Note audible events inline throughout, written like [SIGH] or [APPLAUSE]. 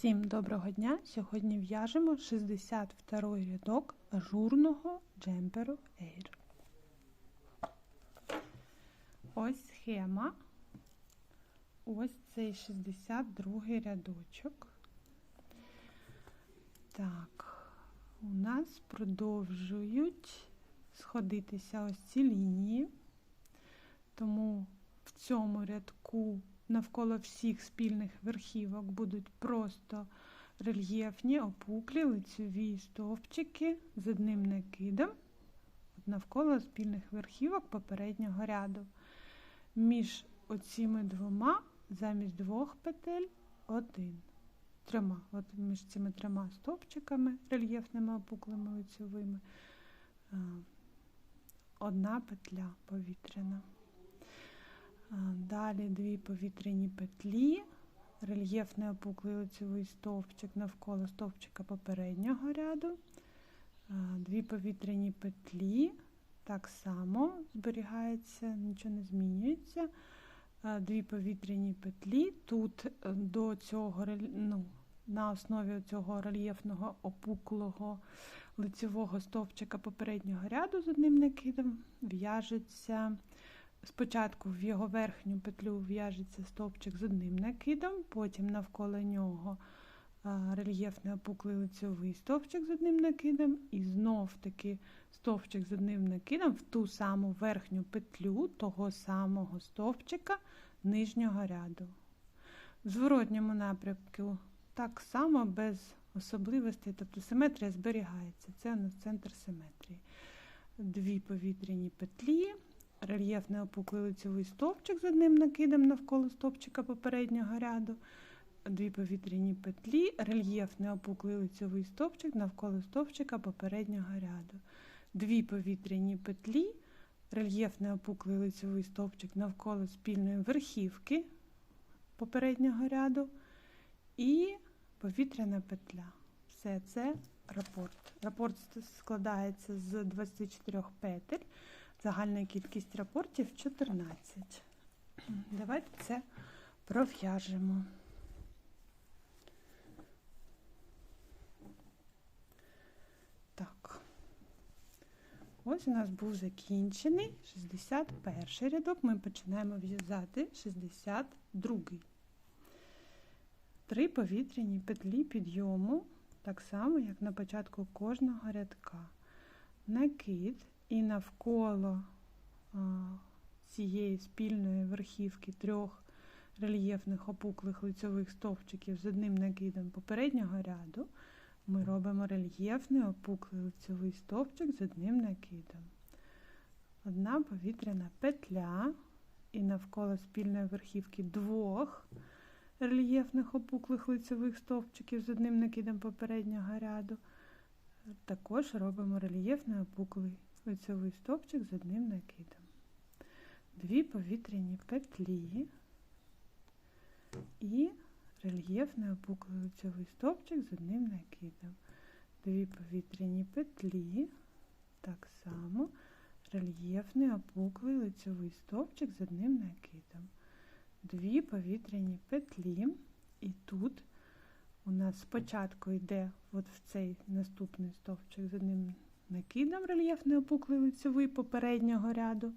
Всім доброго дня! Сьогодні в'яжемо 62 рядок ажурного джемперу Air. Ось схема. Ось цей 62 рядочок. Так, у нас продовжують сходитися ось ці лінії, тому в цьому рядку навколо всіх спільних верхівок будуть просто рельєфні, опуклі, лицеві стовпчики з одним накидом навколо спільних верхівок попереднього ряду. Між оціми двома, замість двох петель, один. Трьома. От між цими трьома стовпчиками, рельєфними опуклими лицевими, одна петля повітряна. Далі дві повітряні петлі, рельєфний опуклий лицевий стовпчик навколо стовпчика попереднього ряду, дві повітряні петлі, так само зберігається, нічого не змінюється. Дві повітряні петлі. Тут е, до цього ну, на основі цього рельєфного опуклого лицевого стовпчика попереднього ряду з одним накидом в'яжеться. Спочатку в його верхню петлю в'яжеться стовпчик з одним накидом, потім навколо нього рельєфний опуклий лицьовий стовпчик з одним накидом, і знов-таки стовпчик з одним накидом в ту саму верхню петлю того самого стовпчика нижнього ряду. В зворотньому напрямку так само без особливостей, тобто симетрія зберігається. Це у нас центр симетрії. Дві повітряні петлі рельєфний опуклий лицевий стовпчик з одним накидом навколо стовпчика попереднього ряду, дві повітряні петлі, рельєфний опуклий лицевий стовпчик навколо стовпчика попереднього ряду, дві повітряні петлі, рельєфний опуклий лицевий стовпчик навколо спільної верхівки попереднього ряду і повітряна петля. Все це рапорт. Рапорт складається з 24 петель. Загальна кількість рапортів 14. Давайте це пров'яжемо. Так, ось у нас був закінчений 61 рядок. Ми починаємо в'язати 62. Три повітряні петлі підйому, так само, як на початку кожного рядка. Накид і навколо цієї спільної верхівки трьох рельєфних опуклих лицьових стовпчиків з одним накидом попереднього ряду ми робимо рельєфний опуклий лицьовий стовпчик з одним накидом. Одна повітряна петля, і навколо спільної верхівки двох рельєфних опуклих лицьових стовпчиків з одним накидом попереднього ряду. Також робимо рельєфний опуклий лицевий стовпчик з одним накидом. Дві повітряні петлі і рельєфний опуклий лицевий стовпчик з одним накидом. Дві повітряні петлі, так само рельєфний опуклий лицевий стовпчик з одним накидом. Дві повітряні петлі, і тут у нас спочатку йде от в цей наступний стовпчик з одним накидом рельєфний опуклий лицевий попереднього ряду.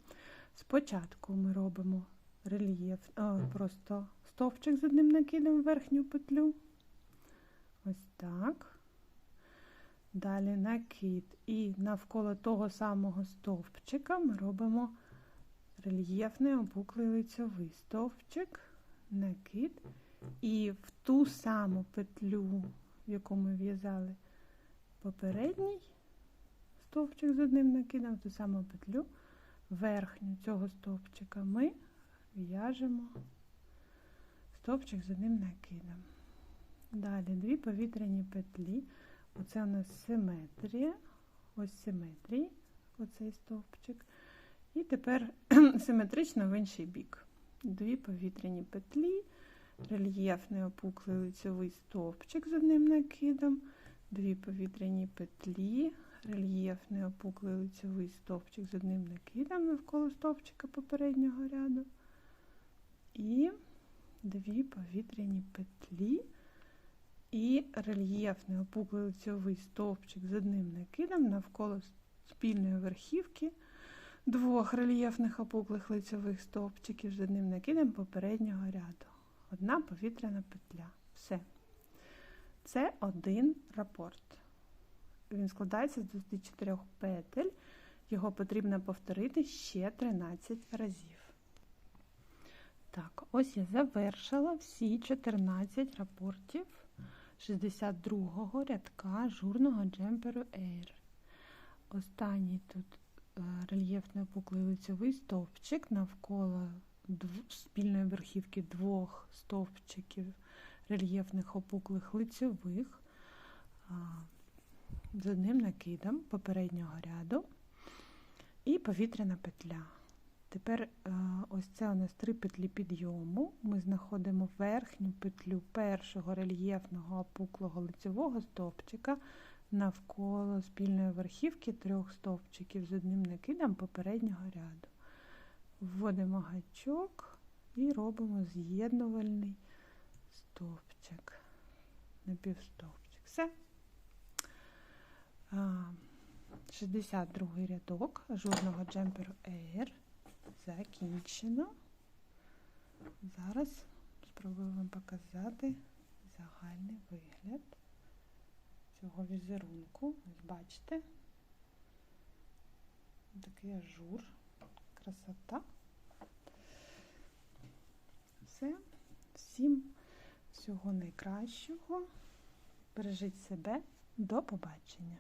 Спочатку ми робимо рельєф, о, просто стовпчик з одним накидом в верхню петлю. Ось так. Далі накид. І навколо того самого стовпчика ми робимо рельєфний опуклий лицевий стовпчик, накид. І в ту саму петлю, в яку ми в'язали попередній, стовпчик з одним накидом, ту саму петлю, верхню цього стовпчика ми в'яжемо стовпчик з одним накидом. Далі дві повітряні петлі. Оце у нас симетрія, ось симетрії, оцей стовпчик. І тепер [CLEARS THROAT] симетрично в інший бік. Дві повітряні петлі, рельєфний опуклий лицьовий стовпчик з одним накидом, дві повітряні петлі, рельєфний опуклий лицевий стовпчик з одним накидом навколо стовпчика попереднього ряду. І дві повітряні петлі і рельєфний опуклий лицьовий стовпчик з одним накидом навколо спільної верхівки двох рельєфних опуклих лицьових стовпчиків з одним накидом попереднього ряду. Одна повітряна петля. Все. Це один рапорт. Він складається з 24 петель. Його потрібно повторити ще 13 разів. Так, ось я завершила всі 14 рапортів 62-го рядка журного джемперу Air. Останній тут е, рельєфний опуклий лицьовий стовпчик навколо спільної верхівки двох стовпчиків рельєфних опуклих лицьових з одним накидом попереднього ряду і повітряна петля. Тепер е, ось це у нас три петлі підйому. Ми знаходимо верхню петлю першого рельєфного опуклого лицевого стовпчика навколо спільної верхівки трьох стовпчиків з одним накидом попереднього ряду. Вводимо гачок і робимо з'єднувальний стовпчик, напівстовпчик. Все. А, 62 рядок ажурного джемперу Air закінчено. Зараз спробую вам показати загальний вигляд цього візерунку. Ось бачите, такий ажур, красота. Все. Всім всього найкращого. Бережіть себе. До побачення.